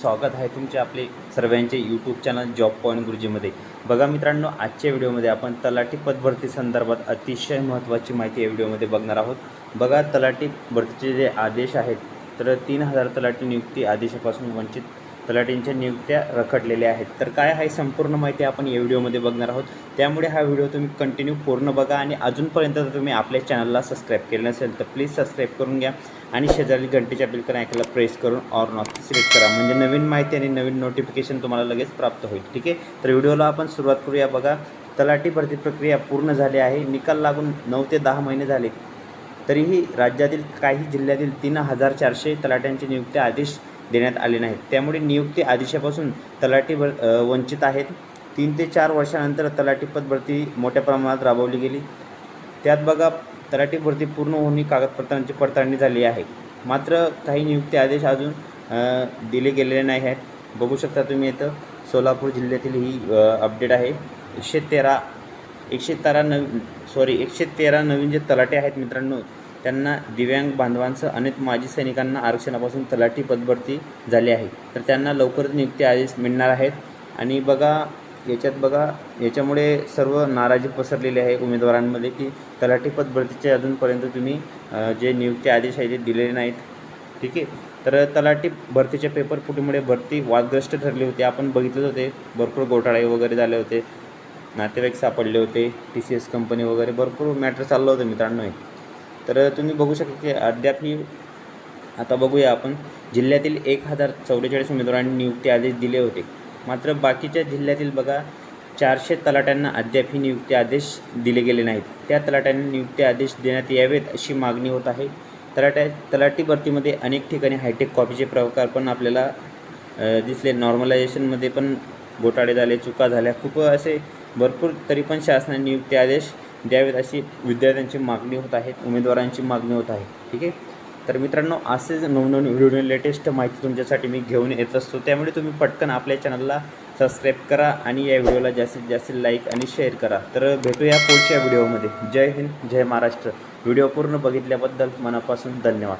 स्वागत आहे तुमचे आपले सर्वांचे यूट्यूब चॅनल जॉब पॉईंट गुरुजीमध्ये बघा मित्रांनो आजच्या व्हिडिओमध्ये आपण तलाठी पदभरती संदर्भात अतिशय महत्त्वाची माहिती या व्हिडिओमध्ये बघणार आहोत. बघा तलाठी भरतीचे जे आदेश आहेत तर तीन हजार तलाठी नियुक्ती आदेशापासून वंचित तलाटींच्या नियुक्त्या रखडलेल्या आहेत. तर काय आहे संपूर्ण माहिती आपण या व्हिडिओमध्ये बघणार आहोत. त्यामुळे हा व्हिडिओ तुम्ही कंटिन्यू पूर्ण बघा आणि अजूनपर्यंत जर तुम्ही आपल्या चॅनलला सबस्क्राईब केलं नसेल तर प्लीज सबस्क्राईब करून घ्या आणि शेजारी घंटेच्या बिलकन ऐकायला प्रेस करून ऑर नॉट सिलेक्ट करा. म्हणजे नवीन माहिती आणि नवीन नोटिफिकेशन तुम्हाला लगेच प्राप्त होईल. ठीक आहे? तर व्हिडिओला आपण सुरुवात करूया बघा. तलाठी भरती प्रक्रिया पूर्ण झाली आहे. निकाल लागून नऊ ते दहा महिने झाले तरीही राज्यातील काही जिल्ह्यातील तीन हजार चारशे तलाट्यांची नियुक्ती आदेश देण्यात आले नाहीत. त्यामुळे नियुक्ती आदेशापासून तलाठी भर वंचित आहेत. तीन ते चार वर्षानंतर तलाठी पद भरती मोठ्या प्रमाणात राबवली गेली. त्यात बघा तलाठी भरती पूर्ण होणे कागदपत्रांची पडताळणी झाली आहे. मात्र काही नियुक्ती आदेश अजून दिले गेलेले नाही आहेत. बघू शकता तुम्ही इथं सोलापूर जिल्ह्यातील ही अपडेट आहे. एकशे तेरा एकशे तेरा नवीन सॉरी एकशे तेरा नवीन जे तलाटे आहेत मित्रांनो त्यांना दिव्यांग बांधवांसह अनेक माजी सैनिकांना आरक्षणापासून तलाठी पदभरती झाली आहे. तर त्यांना लवकरच नियुक्ती आदेश मिळणार आहेत. आणि बघा याच्यात बघा याच्यामुळे सर्व नाराजी पसरलेली आहे उमेदवारांमध्ये की तलाठी पदभरतीचे अजूनपर्यंत तुम्ही जे नियुक्ती आदेश आहे ते दिलेले नाहीत. ठीक आहे? तर तलाठी भरतीचे पेपर फुटीमुळे भरती वादग्रस्त ठरली होती. आपण बघितलेच होते. भरपूर घोटाळे वगैरे झाले होते. नातेवाईक सापडले होते. टी सी एस कंपनी वगैरे भरपूर मॅटर चाललं होतं मित्रांनो हे. तर तुम्ही बघू शकता की अद्याप ही आता बघूया आपण. जिल्ह्यातील एक हजार चौवेचाळीस उमेदवारांनी नियुक्ती आदेश दिले होते. मात्र बाकीच्या जिल्ह्यातील बघा चारशे तलाट्यांना अद्याप ही नियुक्ती आदेश दिले गेले नाहीत. त्या तलाट्यांना नियुक्ती आदेश देण्यात यावेत अशी मागणी होत आहे. तलाट्या तलाठी भरतीमध्ये अनेक ठिकाणी हायटेक कॉपीचे प्रकार पण आपल्याला दिसले. नॉर्मलायझेशनमध्ये पण घोटाळे झाले चुका झाल्या. खूप असे भरपूर तरी पण शासनाने नियुक्ती आदेश द्यावेत अशी विद्यार्थ्यांची मागणी होत आहे उमेदवारांची मागणी होत आहे. ठीक आहे? तर मित्रांनो असेच नवनवीन व्हिडिओ लेटेस्ट माहिती तुमच्यासाठी मी घेऊन येत असतो. त्यामुळे तुम्ही पटकन आपल्या चॅनलला सबस्क्राईब करा आणि या व्हिडिओला जास्तीत जास्त लाईक आणि शेअर करा. तर भेटूया पुढच्या व्हिडिओमध्ये. जय हिंद जय महाराष्ट्र. व्हिडिओ पूर्ण बघितल्याबद्दल मनापासून धन्यवाद.